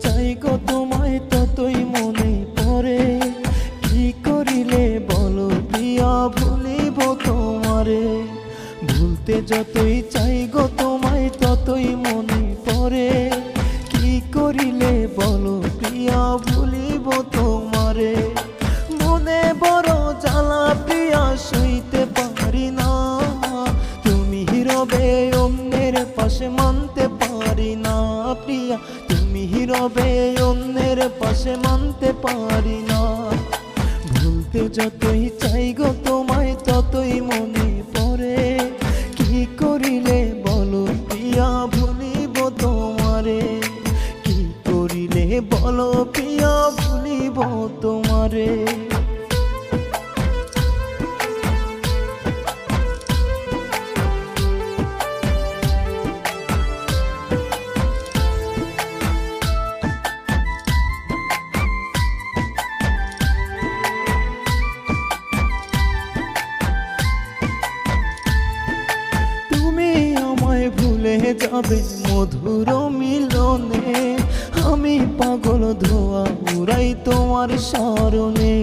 চাই গো তোমায়, ততই মনে পড়ে। কি করিলে বলো প্রিয়া, ভুলিব তোমারে। ভুলতে যতই চাই গো তোমায়, ততই মনে পড়ে। কি করিলে বলো প্রিয়া, ভুলিব তোমারে। মনে বড় জ্বালা প্রিয়া, সইতে পারি না। তুমি রবে অন্যের পাশে মানতে পারি না, প্রিয়া। তুমি রবে অন্যের পাশে মানতে পারি না। ভুলতে যতই চাই গো তোমায়, ততই মনে পড়ে। কি করিলে বলো পিয়া ভুলিব তোমারে। কি করিলে বলো পিয়া ভুলিব তোমারে। যাবে মধুর মিলনে। আমি পাগল ধোয়া উড়াই তোমার স্মরণে।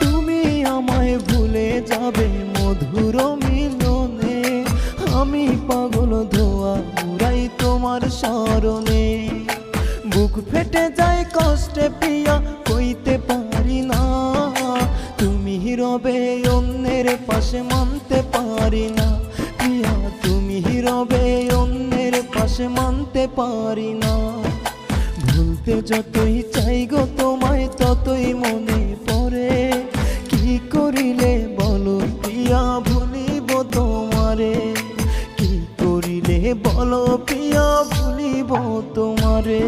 তুমি আমায় ভুলে যাবে মধুর মিলনে। আমি পাগল ধোয়া উড়াই তোমার স্মরণে। বুক ফেটে যায় কষ্টে পিয়া কইতে পারি না। তুমি রবে অন্যের পাশে মানতে পারি না। প্রিয়া তুমি রবে অন্যের পাশে মানতে পারি না। ভুলতে যতই চাই গো তোমায়, ততই মনে পড়ে। কি করিলে বলো, প্রিয়া ভুলিব তোমারে? কি করিলে বলো, প্রিয়া ভুলিব তোমারে?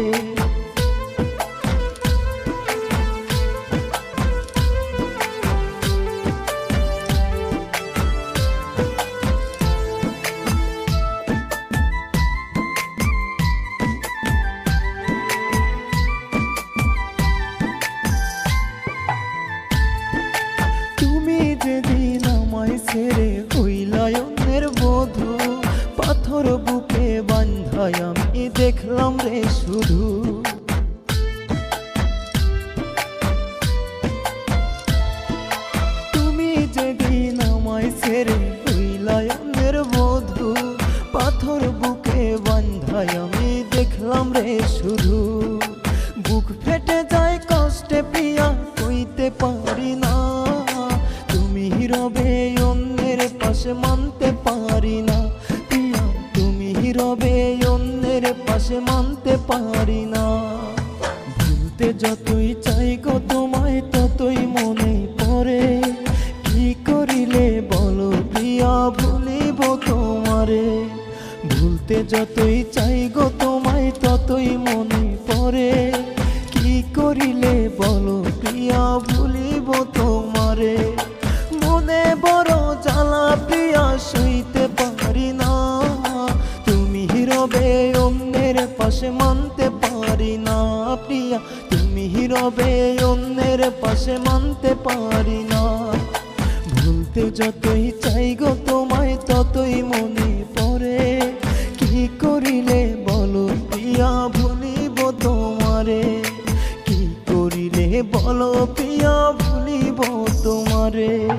ছেড়ে হইলায়নের বধু, পাথর বুকে বান্ধায় আমি দেখলাম রে শুধু। তুমি যেদিন আমায় ছেড়ে বধু, পাথর বুকে বান্ধায় আমি দেখলাম রে মানতে পারি না। প্রিয়া, তুমি হিরবে অন্যের পাশে মানতে পারি না। ভুলতে যতই চাই গো তোমায়, ততই মনে পড়ে। কি করিলে বলো প্রিয়া, ভুলিব তোমারে। ভুলতে যতই চাই গো তোমায়, ততই মনে পড়ে। কি করিলে বলো প্রিয়া, ভুলিব তোমারে। পাশে মানতে পারি না, প্রিয়া। তুমি রবে অন্যের পাশে মানতে পারি না। ভুলতে যতই চাই গো তোমায়, ততই মনে পড়ে। কি করিলে বলো, প্রিয়া, ভুলিব তোমারে? কি করিলে বলো, প্রিয়া, ভুলিব তোমারে?